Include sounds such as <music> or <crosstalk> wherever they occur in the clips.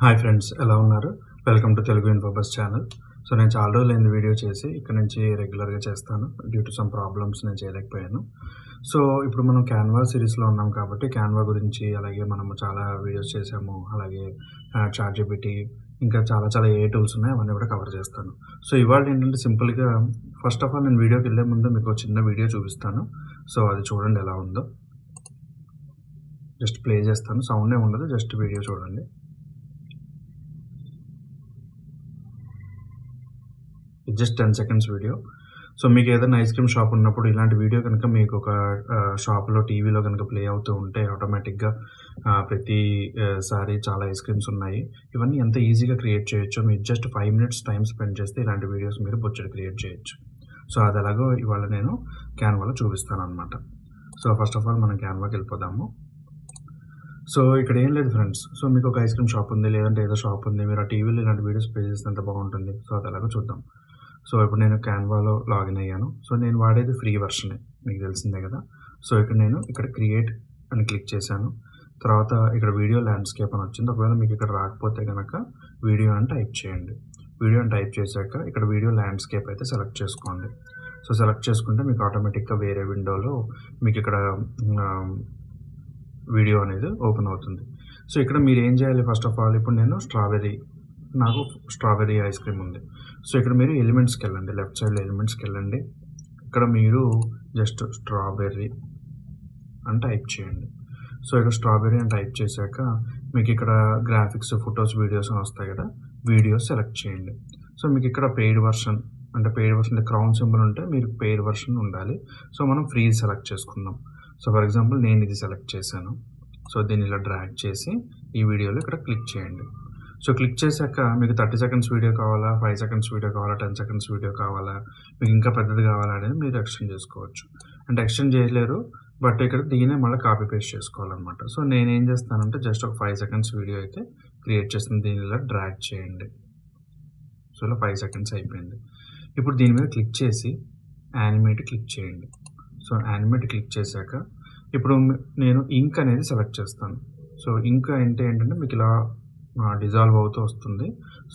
Hi friends ఎలా ఉన్నారు? Welcome to Telugu Infobus channel. So నేను చాలా రోజులైంది వీడియో చేసి ఇక్కడ నుంచి రెగ్యులర్గా చేస్తాను. డ్యూ టు సమ్ ప్రాబ్లమ్స్ నేను చేయలేకపోయాను. సో ఇప్పుడు మనం క్యాన్వా సిరీస్లో ఉన్నాం కాబట్టి క్యాన్వా గురించి అలాగే మనము చాలా వీడియోస్ చేసాము. అలాగే చార్జిబిటీ ఇంకా చాలా చాలా ఏ టూల్స్ ఉన్నాయి అవన్నీ కూడా కవర్ చేస్తాను. సో ఇవాళ ఏంటంటే సింపుల్గా ఫస్ట్ ఆఫ్ ఆల్ నేను వీడియోకి వెళ్ళే ముందు మీకు ఒక చిన్న వీడియో చూపిస్తాను. సో అది చూడండి ఎలా ఉందో. జస్ట్ ప్లే చేస్తాను. సౌండ్ ఏమి ఉండదు జస్ట్ వీడియో చూడండి. Just ten seconds video. So మీకు ఏదైనా ఐస్ క్రీమ్ షాప్ ఉన్నప్పుడు ఇలాంటి వీడియో కనుక మీకు ఒక షాప్లో టీవీలో కనుక ప్లే అవుతూ ఉంటే ఆటోమేటిక్గా ప్రతి సారి చాలా ఐస్ క్రీమ్స్ ఉన్నాయి. ఇవన్నీ ఎంత ఈజీగా క్రియేట్ చేయొచ్చో మీరు just five minutes time spend చేస్తే ఇలాంటి వీడియోస్ మీరు బొచ్చడి క్రియేట్ చేయొచ్చు. సో అది ఎలాగో ఇవాళ నేను క్యాన్వాలో చూపిస్తాను అనమాట సో ఫస్ట్ ఆఫ్ ఆల్ మనం క్యాన్వాకి వెళ్ళిపోదాము. సో ఇక్కడ ఏం లేదు ఫ్రెండ్స్. సో మీకు ఒక ఐస్ క్రీమ్ షాప్ ఉంది లేదంటే ఏదో షాప్ ఉంది మీరు ఆ టీవీలో ఇలాంటి వీడియోస్ ప్లే చేస్తే ఎంత బాగుంటుంది? సో అది ఎలాగో చూద్దాం. సో ఇప్పుడు నేను క్యాన్వాలో లాగిన్ అయ్యాను. సో నేను వాడేది ఫ్రీ వర్షనే మీకు తెలిసిందే కదా. సో ఇక్కడ నేను ఇక్కడ క్రియేట్ అని క్లిక్ చేశాను. తర్వాత ఇక్కడ వీడియో ల్యాండ్స్కేప్ అని వచ్చింది. ఒకవేళ మీకు ఇక్కడ రాకపోతే కనుక వీడియో అని టైప్ చేయండి. వీడియో అని టైప్ చేశాక ఇక్కడ వీడియో ల్యాండ్స్కేప్ అయితే సెలెక్ట్ చేసుకోండి. సో సెలెక్ట్ చేసుకుంటే మీకు ఆటోమేటిక్గా వేరే విండోలో మీకు ఇక్కడ వీడియో అనేది ఓపెన్ అవుతుంది. సో ఇక్కడ మీరు ఏం చేయాలి? ఫస్ట్ ఆఫ్ ఆల్ ఇప్పుడు నేను స్ట్రాబెర్రీ నాకు స్ట్రాబెర్రీ ఐస్ క్రీమ్ ఉంది. సో ఇక్కడ మీరు ఎలిమెంట్స్కి వెళ్ళండి లెఫ్ట్ సైడ్లో ఎలిమెంట్స్కి వెళ్ళండి ఇక్కడ మీరు జస్ట్ స్ట్రాబెర్రీ అని టైప్ చేయండి. సో ఇక్కడ స్ట్రాబెర్రీ అని టైప్ చేశాక మీకు ఇక్కడ గ్రాఫిక్స్ ఫొటోస్ వీడియోస్ అని వస్తాయి కదా వీడియోస్ సెలెక్ట్ చేయండి. సో మీకు ఇక్కడ పెయిడ్ వర్షన్ అంటే పెయిడ్ వర్షన్ క్రౌన్ సింబల్ ఉంటే మీరు పెయిడ్ వర్షన్ ఉండాలి. సో మనం ఫ్రీ సెలెక్ట్ చేసుకుందాం. సో ఫర్ ఎగ్జాంపుల్ నేను ఇది సెలెక్ట్ చేశాను. సో దీన్ని ఇలా డ్రాగ్ చేసి ఈ వీడియోలో ఇక్కడ క్లిక్ చేయండి. సో క్లిక్ చేశాక మీకు థర్టీ సెకండ్స్ వీడియో కావాలా ఫైవ్ సెకండ్స్ వీడియో కావాలా టెన్ సెకండ్స్ వీడియో కావాలా మీకు ఇంకా పెద్దది కావాలా అనేది మీరు ఎక్స్టెండ్ చేసుకోవచ్చు. అంటే ఎక్స్టెండ్ చేయలేరు బట్ ఇక్కడ దీనే మళ్ళీ కాపీ పేస్ట్ చేసుకోవాలన్నమాట. సో నేను ఏం చేస్తానంటే జస్ట్ ఒక ఫైవ్ సెకండ్స్ వీడియో అయితే క్రియేట్ చేస్తుంది దీని ఇలా డ్రాగ్ చేయండి. సో ఇలా ఫైవ్ సెకండ్స్ అయిపోయింది. ఇప్పుడు దీని మీద క్లిక్ చేసి యానిమేట్ క్లిక్ చేయండి. సో యానిమేట్ క్లిక్ చేశాక ఇప్పుడు నేను ఇంక్ అనేది సెలెక్ట్ చేస్తాను. సో ఇంక్ అంటే ఏంటంటే మీకు ఇలా డిజాల్వ్ అవుతూ వస్తుంది.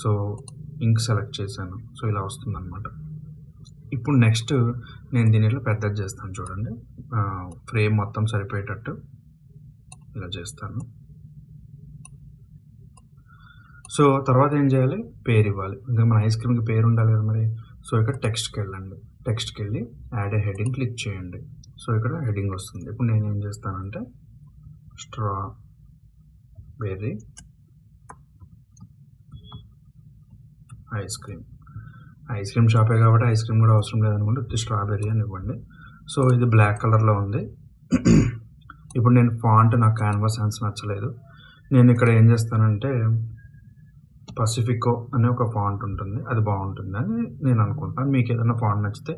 సో ఇంక్ సెలెక్ట్ చేశాను. సో ఇలా వస్తుంది అనమాట ఇప్పుడు నెక్స్ట్ నేను దీని ఇట్లా పెద్దది చేస్తాను చూడండి. ఫ్రేమ్ మొత్తం సరిపోయేటట్టు ఇలా చేస్తాను. సో తర్వాత ఏం చేయాలి? పేరు ఇవ్వాలి. ఇంకా మన ఐస్ క్రీమ్కి పేరు ఉండాలి కదా మరి. సో ఇక్కడ టెక్స్ట్కి వెళ్ళండి. టెక్స్ట్కి వెళ్ళి యాడ్ ఏ హెడ్డింగ్ క్లిక్ చేయండి. సో ఇక్కడ హెడ్డింగ్ వస్తుంది. ఇప్పుడు నేను ఏం చేస్తానంటే strawberry ice cream. Ice cream షాపే కాబట్టి ఐస్ క్రీమ్ కూడా అవసరం లేదనుకుంటే ఉత్తి స్ట్రాబెర్రీ అని ఇవ్వండి. సో ఇది బ్లాక్ కలర్లో ఉంది. ఇప్పుడు నేను ఫాంట్ నాకు క్యాన్వాస్ సెన్స్ నచ్చలేదు. నేను ఇక్కడ ఏం చేస్తానంటే పసిఫికో అనే ఒక ఫాంట్ ఉంటుంది. అది బాగుంటుంది అని నేను అనుకుంటాను మీకు ఏదైనా ఫాంట్ నచ్చితే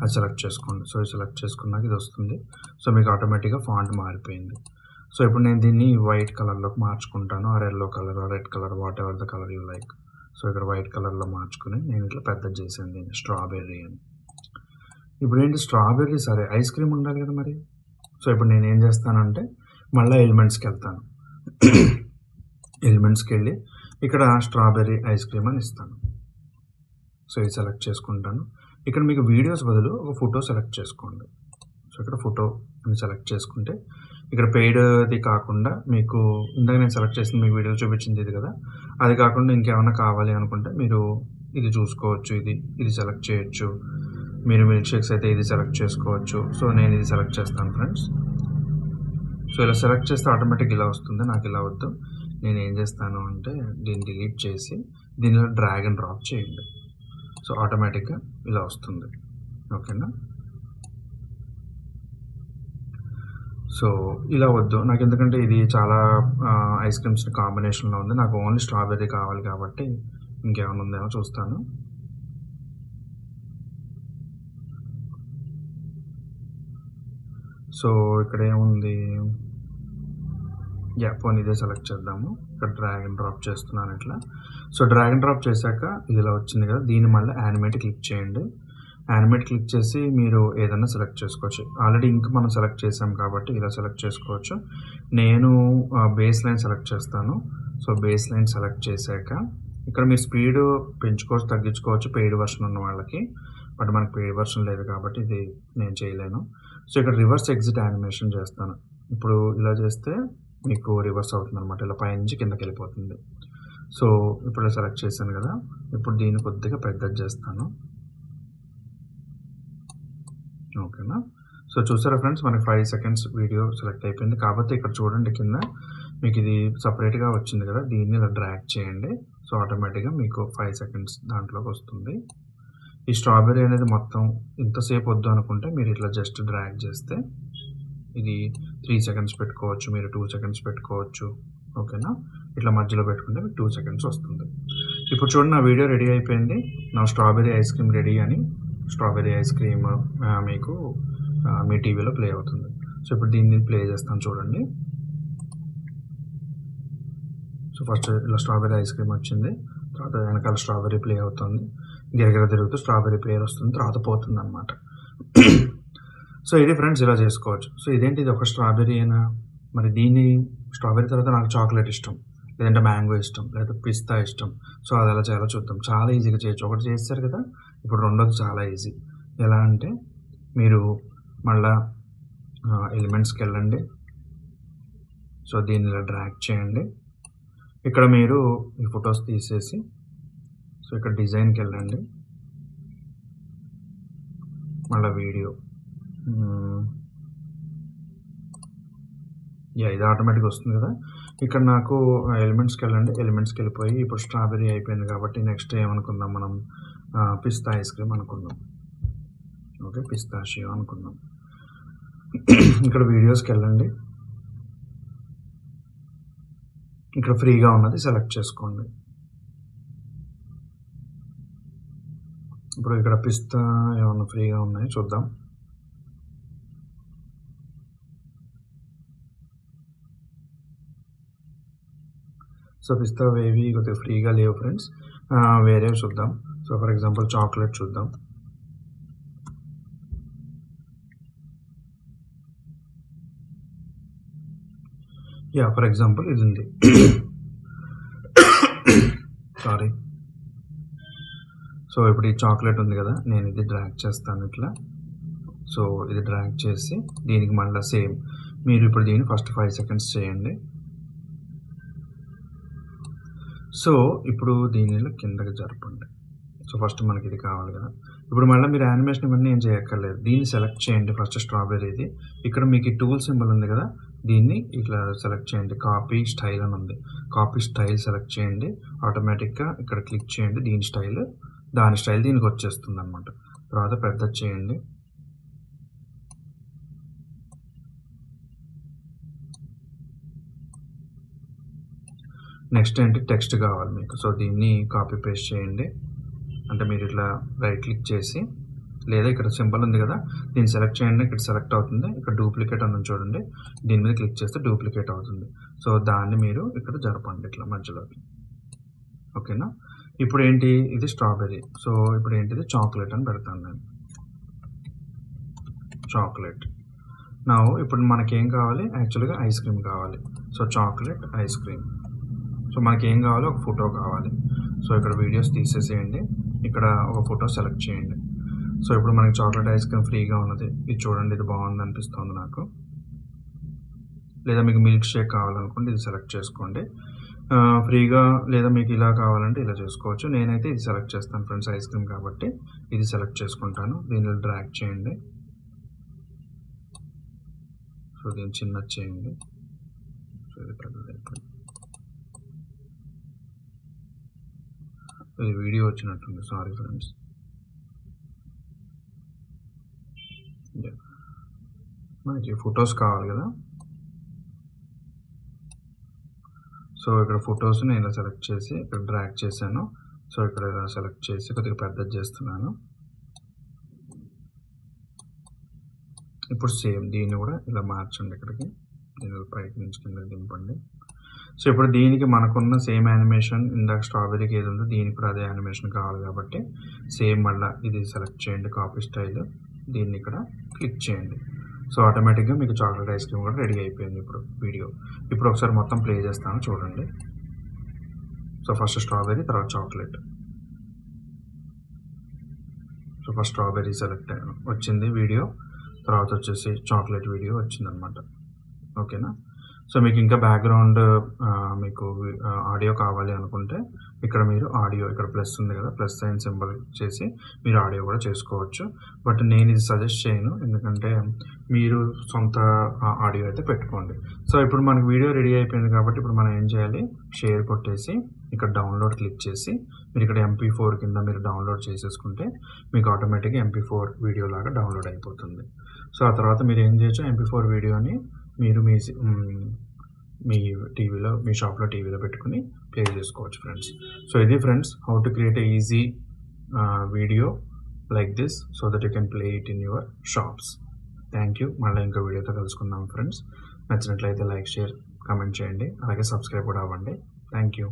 అది సెలెక్ట్ చేసుకోండి. సో సెలెక్ట్ చేసుకున్నాక ఇది వస్తుంది. సో మీకు ఆటోమేటిక్గా ఫాంట్ మారిపోయింది. సో ఇప్పుడు నేను దీన్ని వైట్ కలర్లోకి మార్చుకుంటాను. Or yellow colour red colour whatever the colour you like. So ఇక్కడ వైట్ కలర్లో మార్చుకుని నేను ఇట్లా పెద్దది చేశాను దీన్ని స్ట్రాబెర్రీ అని. ఇప్పుడు ఏంటి స్ట్రాబెర్రీ సరే ఐస్ క్రీమ్ ఉండాలి కదా మరి. సో ఇప్పుడు నేను ఏం చేస్తానంటే మళ్ళీ ఎలిమెంట్స్కి వెళ్తాను. <coughs> ఎలిమెంట్స్కి వెళ్ళి ఇక్కడ స్ట్రాబెర్రీ ఐస్ క్రీమ్ అని ఇస్తాను. సో ఇది సెలెక్ట్ చేసుకుంటాను. ఇక్కడ మీకు వీడియోస్ బదులు ఒక ఫోటో సెలెక్ట్ చేసుకోండి. సో ఇక్కడ ఫోటో అని సెలెక్ట్ చేసుకుంటే ఇక్కడ పెయిడ్ది కాకుండా మీకు ఇందాక నేను సెలెక్ట్ చేసిన మీకు వీడియో చూపించింది ఇది కదా అది కాకుండా ఇంకేమైనా కావాలి అనుకుంటే మీరు ఇది చూసుకోవచ్చు ఇది ఇది సెలెక్ట్ చేయొచ్చు. మీరు మిల్క్ షేక్స్ అయితే ఇది సెలెక్ట్ చేసుకోవచ్చు. సో నేను ఇది సెలెక్ట్ చేస్తాను ఫ్రెండ్స్ సో ఇలా సెలెక్ట్ చేస్తే ఆటోమేటిక్ ఇలా వస్తుంది నాకు ఇలా వద్దు. నేను ఏం చేస్తాను అంటే దీన్ని డిలీట్ చేసి దీనిలో డ్రాగ్ అండ్ డ్రాప్ చేయండి. సో ఆటోమేటిక్గా ఇలా వస్తుంది. ఓకేనా సో ఇలా వద్దు. నాకు ఎందుకంటే ఇది చాలా ఐస్ క్రీమ్స్ కాంబినేషన్లో ఉంది. నాకు ఓన్లీ స్ట్రాబెర్రీ కావాలి కాబట్టి ఇంకేమైనా ఉందేమో చూస్తాను. సో ఇక్కడ ఏముంది? యా పోనీ ఇదే సెలెక్ట్ చేద్దాము. ఇక్కడ డ్రాగ్ అండ్ డ్రాప్ చేస్తున్నాను ఇట్లా. సో డ్రాగ్ అండ్ డ్రాప్ చేశాక ఇది ఇలా వచ్చింది కదా దీన్ని మళ్ళీ యానిమేట్ క్లిక్ చేయండి. యానిమేట్ క్లిక్ చేసి మీరు ఏదైనా సెలెక్ట్ చేసుకోవచ్చు. ఆల్రెడీ ఇంక మనం సెలెక్ట్ చేసాం కాబట్టి ఇలా సెలెక్ట్ చేసుకోవచ్చు. నేను బేస్ లైన్ సెలెక్ట్ చేస్తాను. సో బేస్ లైన్ సెలెక్ట్ చేశాక ఇక్కడ మీరు స్పీడ్ పెంచుకోవచ్చు తగ్గించుకోవచ్చు పెయిడ్ వర్షన్ ఉన్న వాళ్ళకి. బట్ మనకి పెయిడ్ వర్షన్ లేదు కాబట్టి ఇది నేను చేయలేను. సో ఇక్కడ రివర్స్ ఎగ్జిట్ యానిమేషన్ చేస్తాను. ఇప్పుడు ఇలా చేస్తే మీకు రివర్స్ అవుతుంది అనమాట ఇలా పైనుంచి కిందకి వెళ్ళిపోతుంది. సో ఇప్పుడు సెలెక్ట్ చేశాను కదా. ఇప్పుడు దీన్ని కొద్దిగా పెద్దది చేస్తాను. ఓకేనా? సో చూసారా ఫ్రెండ్స్ మనకి ఫైవ్ సెకండ్స్ వీడియో సెలెక్ట్ అయిపోయింది. కాబట్టి ఇక్కడ చూడండి కింద మీకు ఇది సపరేట్గా వచ్చింది కదా దీన్ని ఇలా డ్రాగ్ చేయండి. సో ఆటోమేటిక్గా మీకు ఫైవ్ సెకండ్స్ దాంట్లోకి వస్తుంది. ఈ స్ట్రాబెర్రీ అనేది మొత్తం ఇంతసేపు వద్దు అనుకుంటే మీరు ఇట్లా జస్ట్ డ్రాగ్ చేస్తే ఇది త్రీ సెకండ్స్ పెట్టుకోవచ్చు మీరు టూ సెకండ్స్ పెట్టుకోవచ్చు. ఓకేనా? ఇట్లా మధ్యలో పెట్టుకుంటే మీకు టూ సెకండ్స్ వస్తుంది. ఇప్పుడు చూడండి నా వీడియో రెడీ అయిపోయింది. నా స్ట్రాబెర్రీ ఐస్ క్రీమ్ రెడీ అని. స్ట్రాబెరీ ఐస్ క్రీమ్ మీకు మీ టీవీలో ప్లే అవుతుంది. సో ఇప్పుడు దీన్ని ప్లే చేస్తాను చూడండి. సో ఫస్ట్ ఇలా స్ట్రాబెరీ ఐస్ క్రీమ్ వచ్చింది. తర్వాత వెనకాల స్ట్రాబెర్రీ ప్లే అవుతుంది. గిరగిర తిరుగుతూ స్ట్రాబెరీ ప్లేయర్ వస్తుంది. తర్వాత పోతుంది అనమాట సో ఇది ఫ్రెండ్స్ ఇలా చేసుకోవచ్చు. సో ఇదేంటి? ఇది ఒక స్ట్రాబెరీ అయినా మరి దీన్ని స్ట్రాబెరీ తర్వాత నాకు చాక్లెట్ ఇష్టం. లేదంటే మ్యాంగో ఇష్టం. లేదా పిస్తా ఇష్టం. సో అది ఎలా చేయాలో చూద్దాం. చాలా ఈజీగా చేయొచ్చు. ఒకటి చేస్తారు కదా? ఇప్పుడు రెండోది చాలా ఈజీ ఎలా అంటే మీరు మళ్ళా ఎలిమెంట్స్కి వెళ్ళండి. సో దీన్ని ఇలా డ్రాక్ చేయండి. ఇక్కడ మీరు ఈ ఫొటోస్ తీసేసి సో ఇక్కడ డిజైన్కి వెళ్ళండి. మళ్ళీ వీడియో యా ఇది ఆటోమేటిక్ వస్తుంది కదా. ఇక్కడ నాకు ఎలిమెంట్స్కి వెళ్ళండి. ఎలిమెంట్స్కి వెళ్ళిపోయి ఇప్పుడు స్ట్రాబెరీ అయిపోయింది కాబట్టి నెక్స్ట్ ఏమనుకుందాం మనం? పిస్తా ఐస్ క్రీమ్ అనుకుందాం ఓకే పిస్తాషియో అనుకుందాం ఇక్కడ వీడియోస్కి వెళ్ళండి. ఇక్కడ ఫ్రీగా ఉన్నది సెలెక్ట్ చేసుకోండి. ఇప్పుడు ఇక్కడ పిస్తా ఏమన్నా ఫ్రీగా ఉన్నాయి చూద్దాం. సో పిస్తా వేవి కొద్దిగా ఫ్రీగా లేవు ఫ్రెండ్స్. వేరే చూద్దాం. సో ఫర్ ఎగ్జాంపుల్ చాక్లెట్ చూద్దాం. యా ఫర్ ఎగ్జాంపుల్ ఇది ఉంది సారీ సో ఇప్పుడు ఈ చాక్లెట్ ఉంది కదా నేను ఇది డ్రాగ్ చేస్తాను ఇట్లా. సో ఇది డ్రాగ్ చేసి దీనికి మళ్ళీ సేమ్ మీరు ఇప్పుడు దీన్ని ఫస్ట్ ఫైవ్ సెకండ్స్ చేయండి. సో ఇప్పుడు దీనిలో కిందకి జరపండి. సో ఫస్ట్ మనకి ఇది కావాలి కదా. ఇప్పుడు మళ్ళీ మీరు యానిమేషన్ ఇవన్నీ ఏం చేయక్కర్లేదు. దీన్ని సెలెక్ట్ చేయండి ఫస్ట్ స్ట్రాబెర్రీది ఇక్కడ మీకు ఈ టూల్ సింబల్ ఉంది కదా. దీన్ని ఇట్లా సెలెక్ట్ చేయండి. కాపీ స్టైల్ అని ఉంది. కాపీ స్టైల్ సెలెక్ట్ చేయండి. ఆటోమేటిక్గా ఇక్కడ క్లిక్ చేయండి. దీని స్టైల్ దాని స్టైల్ దీనికి వచ్చేస్తుంది అనమాట తర్వాత పెద్ద చేయండి. నెక్స్ట్ ఏంటి? టెక్స్ట్ కావాలి మీకు. సో దీన్ని కాపీ పేస్ట్ చేయండి. అంటే మీరు ఇట్లా రైట్ క్లిక్ చేసి లేదా ఇక్కడ సింబల్ ఉంది కదా దీన్ని సెలెక్ట్ చేయండి ఇక్కడ సెలెక్ట్ అవుతుంది ఇక్కడ డూప్లికేట్ అని చూడండి దీని మీద క్లిక్ చేస్తే డూప్లికేట్ అవుతుంది. సో దాన్ని మీరు ఇక్కడ జరపండి ఇట్లా మధ్యలోకి. ఓకేనా ఇప్పుడు ఏంటి? ఇది స్ట్రాబెర్రీ సో ఇప్పుడు ఏంటిది? చాక్లెట్ అని పెడతాను నేను. చాక్లెట్ నా ఇప్పుడు మనకేం కావాలి? యాక్చువల్గా ఐస్ క్రీమ్ కావాలి. So chocolate ice cream so మనకేం కావాలి? కావాలో ఒక ఫోటో కావాలి. సో ఇక్కడ వీడియోస్ తీసేసేయండి. ఇక్కడ ఒక ఫోటో సెలెక్ట్ చేయండి. సో ఇప్పుడు మనకి చాక్లెట్ ఐస్ క్రీమ్ ఫ్రీగా ఉన్నది. ఇది చూడండి ఇది బాగుంది అనిపిస్తుంది నాకు. లేదా మీకు మిల్క్ షేక్ కావాలనుకోండి ఇది సెలెక్ట్ చేసుకోండి. ఫ్రీగా లేదా మీకు ఇలా కావాలంటే ఇలా చేసుకోవచ్చు. నేనైతే ఇది సెలెక్ట్ చేస్తాను ఫ్రెండ్స్ ఐస్ క్రీమ్ కాబట్టి ఇది సెలెక్ట్ చేసుకుంటాను. దీనిలో డ్రాక్ చేయండి. సో దీన్ని చిన్న చేయండి. సో ఇది పెద్దది వీడియో వచ్చినట్టుంది. సారీ ఫ్రెండ్స్ మనకి ఫొటోస్ కావాలి కదా? సో ఇక్కడ ఫొటోస్ నేను ఇలా సెలెక్ట్ చేసి ఇక్కడ డ్రాగ్ చేశాను. సో ఇక్కడ ఇలా సెలెక్ట్ చేసి కొద్దిగా పెద్దది చేస్తున్నాను. ఇప్పుడు సేమ్ దీన్ని కూడా ఇలా మార్చండి ఇక్కడికి. దీని పైకి నుంచి కింద దింపండి. సో ఇప్పుడు దీనికి మనకున్న సేమ్ యానిమేషన్ ఇందాక స్ట్రాబెరీకి ఏది ఉందో దీనికి కూడా అదే యానిమేషన్ కావాలి కాబట్టి సేమ్ మళ్ళీ ఇది సెలెక్ట్ చేయండి కాపీ స్టైల్. దీన్ని ఇక్కడ క్లిక్ చేయండి. సో ఆటోమేటిక్గా మీకు చాక్లెట్ ఐస్ క్రీమ్ కూడా రెడీ అయిపోయింది ఇప్పుడు వీడియో. ఇప్పుడు ఒకసారి మొత్తం ప్లే చేస్తాను చూడండి. సో ఫస్ట్ స్ట్రాబెరీ తర్వాత chocolate. So first strawberry select అయ్యాను. వచ్చింది వీడియో తర్వాత వచ్చేసి చాక్లెట్ వీడియో వచ్చిందనమాట ఓకేనా? సో మీకు ఇంకా బ్యాక్గ్రౌండ్ మీకు ఆడియో కావాలి అనుకుంటే ఇక్కడ మీరు ఆడియో ఇక్కడ ప్లస్ ఉంది కదా ప్లస్ సైన్ సింబల్ చేసి మీరు ఆడియో కూడా చేసుకోవచ్చు. బట్ నేను ఇది సజెస్ట్ చేయను. ఎందుకంటే మీరు సొంత ఆడియో అయితే పెట్టుకోండి. సో ఇప్పుడు మనకు వీడియో రెడీ అయిపోయింది కాబట్టి ఇప్పుడు మనం ఏం చేయాలి? షేర్ కొట్టేసి ఇక్కడ డౌన్లోడ్ క్లిక్ చేసి మీరు ఇక్కడ ఎంపీ ఫోర్ కింద మీరు డౌన్లోడ్ చేసేసుకుంటే మీకు ఆటోమేటిక్గా ఎంపీ ఫోర్ వీడియో లాగా డౌన్లోడ్ అయిపోతుంది. సో ఆ తర్వాత మీరు ఏం చేయొచ్చు? ఎంపీ ఫోర్ వీడియోని మీరు మీ మీ టీవీలో మీ షాప్లో టీవీలో పెట్టుకుని ప్లే చేసుకోవచ్చు ఫ్రెండ్స్. సో ఇది friends how to create a easy video like this so that you can play it in your shops. Thank you. మళ్ళీ ఇంకో వీడియోతో కలుసుకుందాం ఫ్రెండ్స్. నచ్చినట్లయితే లైక్ షేర్ కమెంట్ చేయండి. అలాగే సబ్స్క్రైబ్ కూడా అవ్వండి. Thank you.